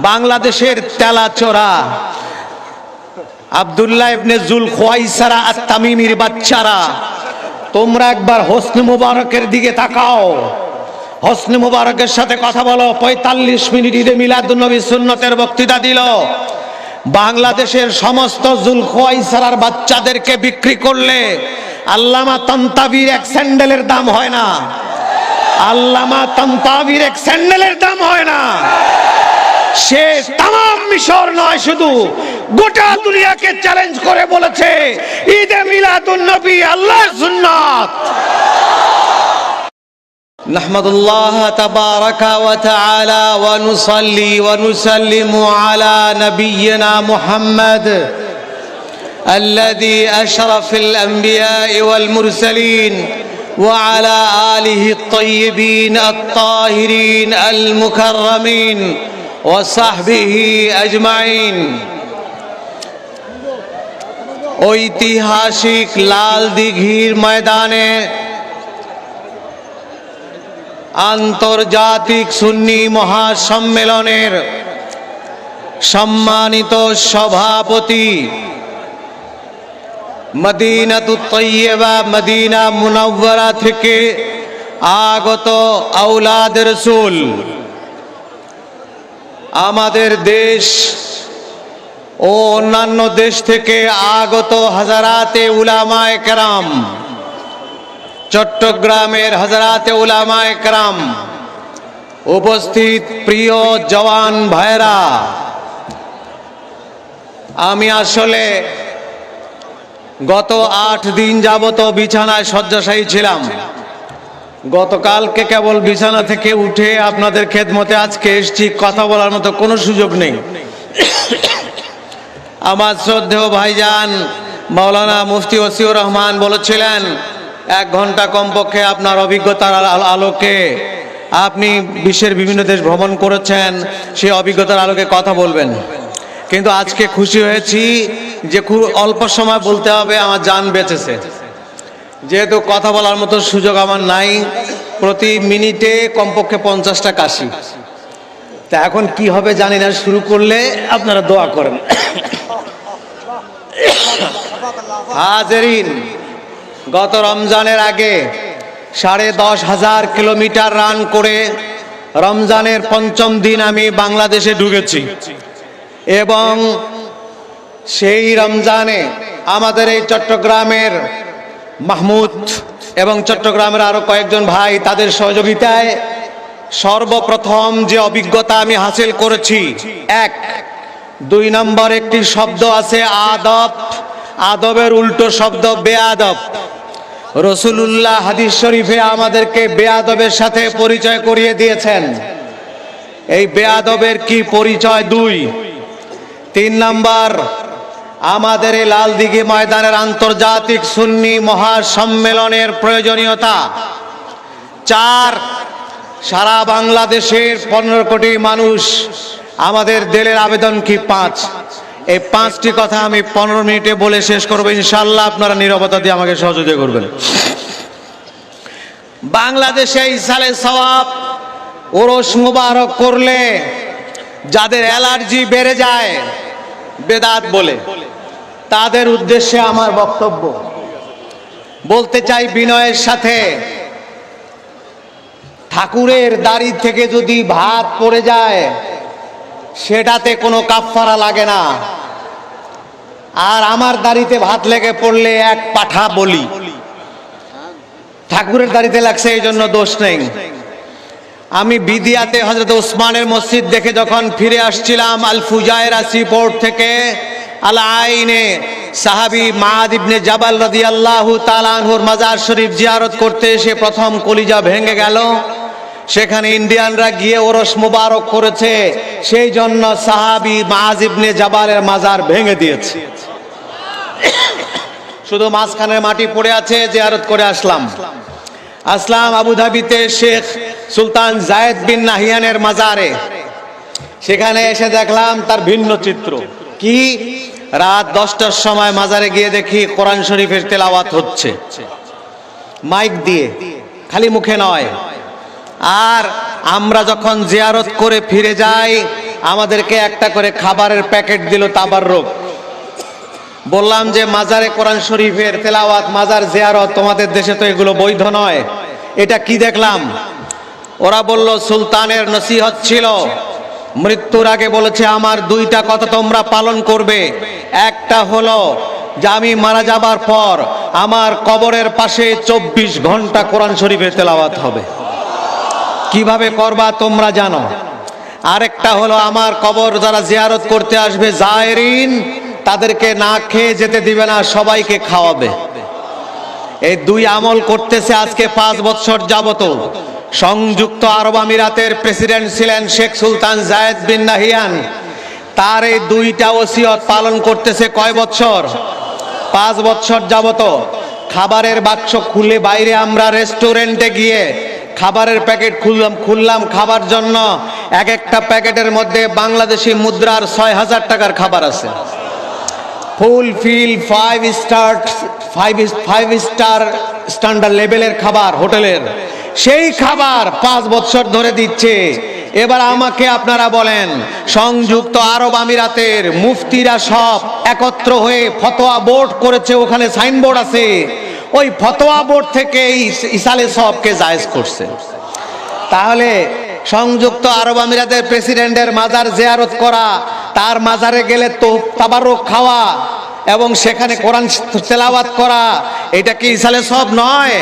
বাংলাদেশের তেলাচোরা। ইবনে জুল বাচ্চারা, তোমরা একবার হোসনে মুবারকের দিকে মুবারকের সাথে কথা বলো, পঁয়তাল্লিশ মিনিট ঈদে বক্তৃতা দিল। বাংলাদেশের সমস্ত জুল খোয়াইসারার বাচ্চাদেরকে বিক্রি করলে আল্লামা তন্তাবির এক স্যান্ডেলের দাম হয় না। আল্লামা তন্তাবির এক স্যান্ডেলের দাম হয় না। সে তাম মিশর নয় শুধু গোটা দুনিয়াকে চ্যালেঞ্জ করে বলেছে ঈদে মিলাদুন নবী আল্লাহর সুন্নাত نحمد الله تبارك وتعالى ونصلي ونسلم على نبينا محمد الذي أشرف الأنبياء والمرسلين وعلى آله الطيبين الطاهرين المكرمين ওয়াসাহবিহি আজমাইন। ঐতিহাসিক লাল দিঘির ময়দানে আন্তর্জাতিক সুন্নি মহাসম্মেলনের সম্মানিত সভাপতি মদিনা তুত্তইবা মদিনা মুনাওয়ারা থেকে আগত আউলাদ রসুল। আমাদের দেশ ও অন্যান্য দেশ থেকে আগত হাজারাতে উলামায় কেরাম, চট্টগ্রামের হাজারাতে উলামায় কেরাম, উপস্থিত প্রিয় জওয়ান ভাইরা আমি আসলে গত আট দিন যাবত বিছানায় শয্যাশায়ী ছিলাম। গতকালকে কেবল বিছানা থেকে উঠে আপনাদের খেদমতে আজকে এসছি, কথা বলার মতো কোনো সুযোগ নেই। আমার শ্রদ্ধেয় ভাইজান মাওলানা মুফতি ওসিউর রহমান বলেছিলেন, এক ঘণ্টা কমপক্ষে আপনার অভিজ্ঞতার আলোকে আপনি বিশ্বের বিভিন্ন দেশ ভ্রমণ করেছেন, সেই অভিজ্ঞতার আলোকে কথা বলবেন। কিন্তু আজকে খুশি হয়েছি যে খুব অল্প সময় বলতে হবে, আমার জান বেঁচেছে। যেহেতু কথা বলার মতো সুযোগ আমার নাই, প্রতি মিনিটে কমপক্ষে পঞ্চাশটা কাশি। তা এখন কি হবে জানি না, শুরু করলে আপনারা দোয়া করেন। হাজেরিন, গত রমজানের আগে সাড়ে দশ হাজার কিলোমিটার রান করে রমজানের পঞ্চম দিন আমি বাংলাদেশে ঢুকেছি। এবং সেই রমজানে আমাদের এই চট্টগ্রামের মাহমুদ এবং চট্টগ্রামের আরও কয়েকজন ভাই তাদের সহযোগিতায় সর্বপ্রথম যে অভিজ্ঞতা আমি হাসিল করেছি, এক, দুই নম্বর একটি শব্দ আছে আদব। আদবের উল্টো শব্দ বেআদব। রসুলুল্লাহ হাদিস শরীফে আমাদেরকে বেআদবের সাথে পরিচয় করিয়ে দিয়েছেন। এই বেআদবের কি পরিচয়? দুই, তিন নাম্বার আমাদের এই লাল দিঘি ময়দানের আন্তর্জাতিক সুন্নি মহাসম্মেলনের প্রয়োজনীয়তা। চার, সারা বাংলাদেশের পনেরো কোটি মানুষ আমাদের দেলের আবেদন কি পাঁচ? এই পাঁচটি কথা আমি পনেরো মিনিটে বলে শেষ করব। ইনশাল্লাহ আপনারা নিরবতা দিয়ে আমাকে সহযোগিতা করবেন। বাংলাদেশে ইসালে সওয়াব, ওরস মুবারক করলে যাদের অ্যালার্জি বেড়ে যায়, বেদাত বলে। তাদের উদ্দেশ্যে আমার বক্তব্য। বলতে চাই বিনয়ের সাথে, ঠাকুরের দাড়ি থেকে যদি ভাত পড়ে যায়, সেটাতে কোনো কাফফারা লাগে না। আর আমার দাড়িতে ভাত লেগে পড়লে এক পাঠা বলি। ঠাকুরের দাড়িতে লাগছে এই জন্য দোষ নেই। আমি বিদিয়াতে হজরত ওসমানের মসজিদ দেখে যখন ফিরে আসছিলাম আল ফুজায়রা সিপোর্ট থেকে আল আইনে সাহাবি মাহাদ ইবনে জাবাল রাদিয়াল্লাহু তাআলাহুর মাজার শরীফ জিয়ারত করতে এসে প্রথম কলিজা ভেঙে গেল। সেখানে ইন্ডিয়ানরা গিয়ে ওরস মুবারক করেছে। সেই জন্য সাহাবি মাহাজ ইবনে জাবালের মাজার ভেঙে দিয়েছে। শুধু মাঝখানের মাটি পড়ে আছে, জিয়ারত করে আসলাম। আসলাম আবুধাবিতে শেখ সুলতান জায়েদ বিন নাহিয়ানের মাজারে। সেখানে এসে দেখলাম তার ভিন্ন চিত্র। কি? রাত দশটার সময় মাজারে গিয়ে দেখি কোরআন শরীফের তেলাওয়াত হচ্ছে। মাইক দিয়ে, খালি মুখে নয়। আর আমরা যখন জিয়ারত করে ফিরে যাই, আমাদেরকে একটা করে খাবারের প্যাকেট দিল তাবার রোগ বললাম যে, মাজারে কোরআন শরীফের তেলাওয়াত, মাজার জিয়ারত, তোমাদের দেশে তো এগুলো বৈধ নয়। এটা কি দেখলাম? ওরা বলল, সুলতানের নসিহত ছিল। মৃত্যুর আগে বলেছে, আমার দুইটা কথা তোমরা পালন করবে। একটা হলো যে আমি মারা যাবার পর আমার কবরের পাশে চব্বিশ ঘণ্টা কোরআন শরীফের তেলাওয়াত হবে। কীভাবে করবা তোমরা জানো? আরেকটা হলো, আমার কবর যারা জিয়ারত করতে আসবে, জায়রিন, তাদেরকে না খেয়ে যেতে দিবে না, সবাইকে খাওয়াবে। এই দুই আমল করতেছে আজকে পাঁচ বছর যাবত। সংযুক্ত আরব আমিরাতের প্রেসিডেন্ট ছিলেন শেখ সুলতান জায়েদ বিন নাহিয়ান। তার এই দুইটা ওসিয়ত পালন করতেছে কয় বছর? পাঁচ বছর যাবত। খাবারের বাক্স খুলে বাইরে আমরা রেস্টুরেন্টে গিয়ে খাবারের প্যাকেট খুললাম খুললাম খাবার জন্য। এক একটা প্যাকেটের মধ্যে বাংলাদেশি মুদ্রার ছয় হাজার টাকার খাবার আছে। Full fill five star, five five star standard লেভেলের খাবার হোটেলের। সেই খাবার পাঁচ বছর ধরে দিচ্ছে। এবার আমাকে আপনারা বলেন, সংযুক্ত আরব আমিরাতের মুফতিরা সব একত্র হয়ে ফতোয়া বোর্ড করেছে, ওখানে সাইনবোর্ড আছে। ওই ফতোয়া বোর্ড থেকে ইসালে সবকে জায়েজ করছে। তাহলে সংযুক্ত আরব আমিরাতের প্রেসিডেন্টের মাজার জিয়ারত করা, তার মাজারে গেলে তো তাবারক খাওয়া এবং সেখানে কোরআন তেলাওয়াত করা, এটা কি ইসালে সব নয়?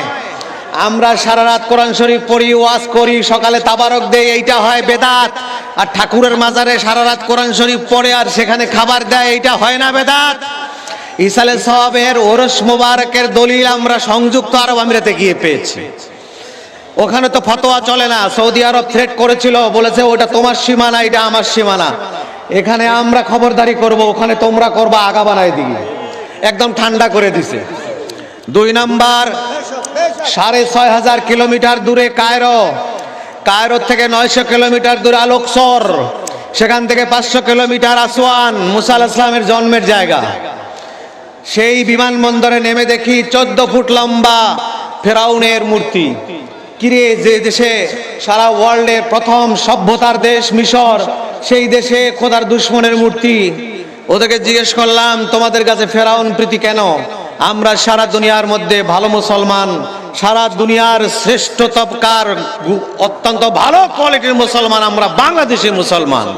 আমরা সারা রাত কোরআন শরীফ পড়ি, ওয়াজ করি, সকালে তাবারক দেই, এইটা হয় বেদাত। আর ঠাকুরের মাজারে সারা রাত কোরআন শরীফ পড়ে আর সেখানে খাবার দেয়, এইটা হয় না বেদাত। ইসালে সবের ওরস মোবারকের দলিল আমরা সংযুক্ত আরব আমিরাতে গিয়ে পেয়েছি। ওখানে তো ফতোয়া চলে না, সৌদি আরব থ্রেট করেছিল, বলেছে ওটা তোমার সীমানা এটা আমার সীমানা এখানে আমরা খবরদারি করব, ওখানে তোমরা করবা, আগা বানাই দিই। একদম ঠান্ডা করে দিছে। দুই নাম্বার সাড়ে ছয় হাজার কিলোমিটার দূরে কায়রো। কায়রো থেকে নয়শো কিলোমিটার দূরে আলোকসর। সেখান থেকে পাঁচশো কিলোমিটার আসওয়ান মুসা আলাহিসামের ইসলামের জন্মের জায়গা। সেই বিমানবন্দরে নেমে দেখি চোদ্দ ফুট লম্বা ফেরাউনের মূর্তি। কিরে, যে দেশে সারা ওয়ার্ল্ডের প্রথম সভ্যতার দেশ মিশর, সেই দেশে খোদার দুশ্মনের মূর্তি। ওদেরকে জিজ্ঞেস করলাম, তোমাদের কাছে ফেরাউন প্রীতি কেন? আমরা সারা দুনিয়ার মধ্যে ভালো মুসলমান সারা দুনিয়ার শ্রেষ্ঠ তবকার অত্যন্ত ভালো কোয়ালিটির মুসলমান আমরা বাংলাদেশি মুসলমান।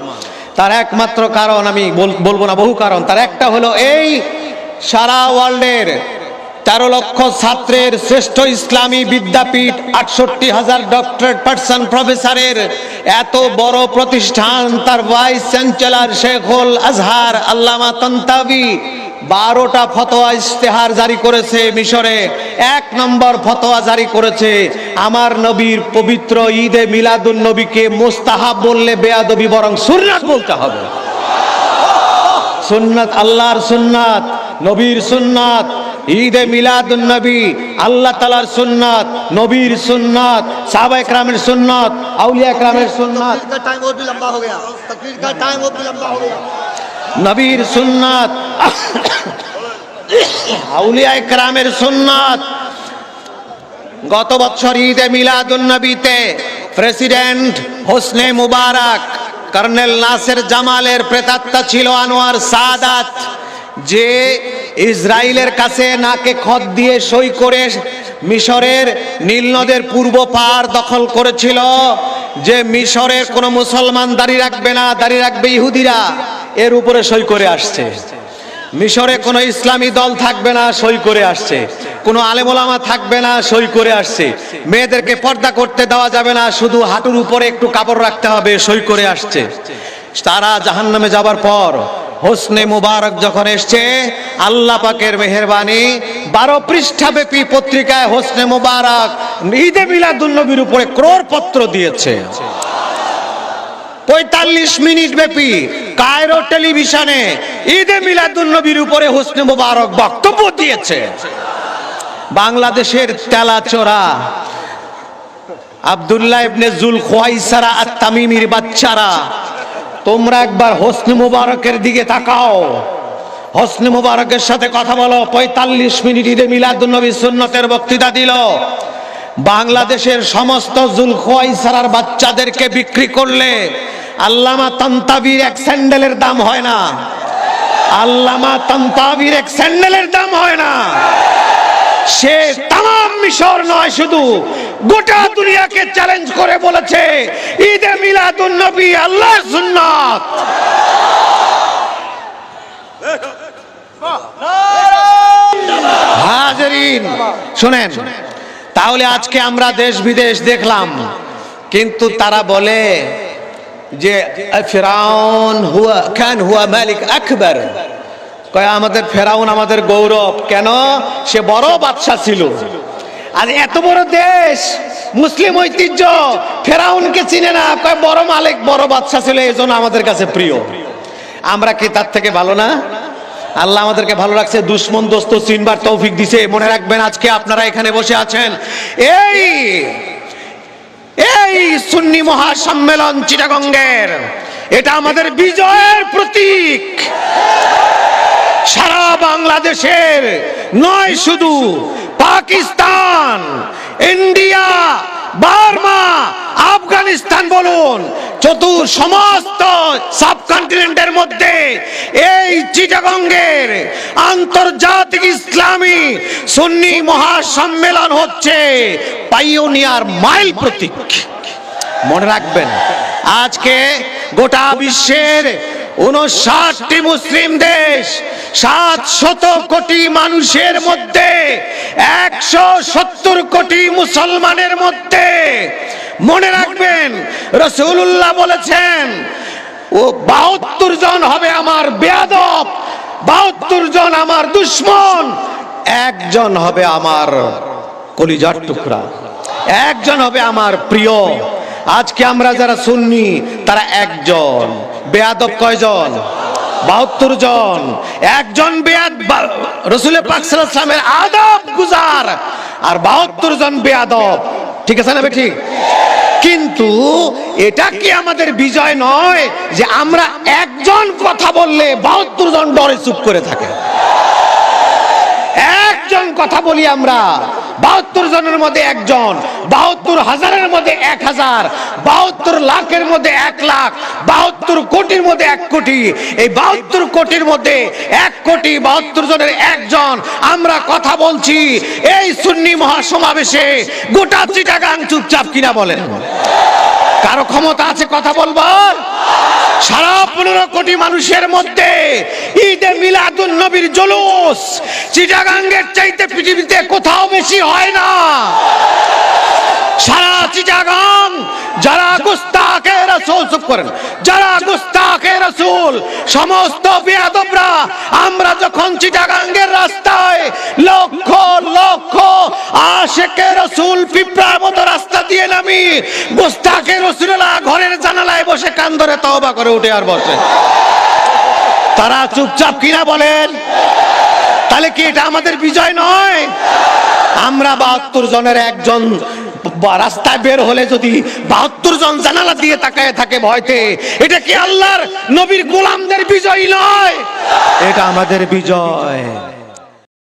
তার একমাত্র কারণ আমি বলব না বহু কারণ। তার একটা হলো এই সারা ওয়ার্ল্ডের তেরো লক্ষ ছাত্রের শ্রেষ্ঠ ইসলামী বিদ্যাপীঠ, আটষট্টি হাজার ডক্টরেট পার্সন প্রফেসরের এত বড় প্রতিষ্ঠান, তার ভাইস চ্যান্সেলর শেখুল আজহার আল্লামা তন্তাবি বারোটা ফতোয়া ইশতেহার জারি করেছে মিশরে। এক নম্বর ফতোয়া জারি করেছে, আমার নবীর পবিত্র ঈদে মিলাদুন নবীকে মোস্তাহাব বললে বেয়াদবি বরং সুন্নাত বলতে হবে। সুন্নাত আল্লাহর সুন্নাত, নবীর সুন্নাত, ঈদে মিলাদুন নবী, আল্লাহ তালার সুন্নাত, নবীর সুন্নাত, সাহাবা একরামের সুন্নাত, আউলিয়া একরামের সুন্নাত। নবীর সুন্নাত। আউলিয়া একরামের সুন্নাত। গত বছর ঈদে মিলাদুন নবীতে president Hosni Mubarak, colonel Nasser জামালের প্রেতাত্মা ছিল আনোয়ার সাদাত, যে ইসরায়েলের কাছে নাকে খত দিয়ে সই করে মিশরের নীল নদের পূর্ব পার দখল করেছিল, যে মিশরের কোনো মুসলমান দাঁড়িয়ে রাখবে না, দাঁড়িয়ে রাখবে ইহুদিরা। এর উপরে সই করে আসছে। মিশরে কোনো ইসলামী দল থাকবে না, সই করে আসছে। কোনো আলেমোলামা থাকবে না, সই করে আসছে। মেয়েদেরকে পর্দা করতে দেওয়া যাবে না, শুধু হাঁটুর উপরে একটু কাপড় রাখতে হবে, সই করে আসছে। তারা জাহান্নামে যাবার পর হোসনে মুবারক যখন এসছে, আল্লাহ পাকের মেহরবানি, বারো পৃষ্ঠাব্যাপী পত্রিকায় হোসনে মুবারক ঈদে মিলাদুন্নবীর উপরে ক্রোড় পত্র দিয়েছে। পঁয়তাল্লিশ মিনিট ব্যাপী কায়রো টেলিভিশনে ঈদে মিলাদুন নবীর উপরে হোসনে মোবারক বক্তব্য দিয়েছে। বাংলাদেশের তেলাচোরা আব্দুল্লাহ ইবনে জুল খোয়াইসারা আর তামিমির বাচ্চারা, তোমরা একবার হোসনে মোবারকের দিকে তাকাও। হোসনে মোবারকের সাথে কথা বলো, পঁয়তাল্লিশ মিনিট ঈদে মিলাদুন্নবী সুন্নতের বক্তৃতা দিল। বাংলাদেশের সমস্ত জুলখোয়াইসারার বাচ্চাদেরকে বিক্রি করলে আল্লামা তন্তাবির এক স্যান্ডেলের দাম হয় না। আল্লামা তন্তাবির এক স্যান্ডেলের দাম হয় না। সে তাম মিশর নয়, শুধু গোটা দুনিয়াকে চ্যালেঞ্জ করে বলেছে, ঈদে মিলাদুন নবী, আল্লাহর সুন্নাত। হাজারিন, শুনেন। তাহলে আজকে আমরা দেশ বিদেশ দেখলাম। কিন্তু তারা বলে যে ফেরাউন হুয়া খান হুয়া মালিক আকবর? কয়, আমাদের ফেরাউন আমাদের গৌরব। কেন? সে বড় বাদশা ছিল। আর এত বড় দেশ, মুসলিম ঐতিহ্য, ফেরাউনকে চিনে না। কয়, বড় মালিক, বড় বাদশা ছিল। এই আমাদের কাছে প্রিয়। আমরা কি তার থেকে ভালো না? আল্লাহ আমাদেরকে ভালো রাখছে, দুশ্মন দোস্ত চিনবার তৌফিক দিছে। মনে রাখবেন আজকে আপনারা এখানে বসে আছেন। এই এই সুন্নি মহাসম্মেলন চিটাগঙ্গের, এটা আমাদের বিজয়ের প্রতীক। সারা বাংলাদেশের নয় শুধু, পাকিস্তান, ইন্ডিয়া, বার্মা আফগানিস্তান বলুন, চতুর সমস্ত সাবকন্টিনেন্টের মধ্যে এই চিটাগঙ্গের আন্তর্জাতিক ইসলামী সুন্নি মহাসম্মেলন হচ্ছে পাইওনিয়ার মাইল প্রতীক। মনে রাখবেন, আজকে গোটা বিশ্বের উনষাটটি মুসলিম দেশ সাত শত কোটি মানুষের মধ্যে একশো সত্তর কোটি মুসলমানের মধ্যে মনে রাখবেন রসুল্লাহ বলেছেন, ও বাহাত্তর জন হবে আমার বেয়াদব, বাহাত্তর জন আমার দুশ্মন, একজন হবে আমার কলিজার টুকরা, একজন হবে আমার প্রিয়, আজকে আমরা যারা শুননি তারা একজন, বেয়াদব কয়জন? বাহাত্তর জন, একজন বেয়াদ রসুল পাকসালামের আদব গুজার, আর বাহাত্তর জন বেয়াদব, ঠিক আছে না ঠিক? কিন্তু এটা কি আমাদের বিজয় নয় যে আমরা একজন কথা বললে বাহাত্তর জন ডরে চুপ করে থাকে? একজন কথা বলি আমরা। বাহাত্তর জনের মধ্যে একজন, বাহাত্তর হাজারের মধ্যে এক হাজার, বাহাত্তর লাখের মধ্যে এক লাখ, বাহাত্তর কোটির মধ্যে এক কোটি, এই বাহাত্তর কোটির মধ্যে এক কোটি বাহাত্তর জনের একজন। আমরা কথা বলছি এই সুন্নি মহাসমাবেশে, গোটা চিটাগাং চুপচাপ কিনা বলেন। কারও ক্ষমতা আছে কথা বলবার? সারা পনেরো কোটি মানুষের মধ্যে ঈদে মিলাদুন নবীর জলুস চিটাগাঙ্গের চাইতে পৃথিবীতে কোথাও বেশি হয় না। সারা চিটাগাং, যারা গুস্তাখে রসুল, চুপ করেন। যারা গুস্তাখে রসুল, সমস্ত বেয়াদবরা, আমরা যখন চিটাগাঙ্গের রাস্তায় লক্ষ লক্ষ আশেকে রসুল পিঁপড়ার মতো রাস্তা দিয়ে নামি ঘরের জানালায় বসে কান ধরে তওবা করে উঠে আর বসে। তারা চুপচাপ কিনা বলেন, তাহলে কি এটা আমাদের বিজয় নয়? আমরা বাহাত্তর জনের একজন রাস্তায় বের হলে যদি বাহাত্তর জন জানালা দিয়ে তাকায় থাকে ভয়তে, এটা কি আল্লাহর নবীর গোলামদের বিজয় নয়? এটা আমাদের বিজয়।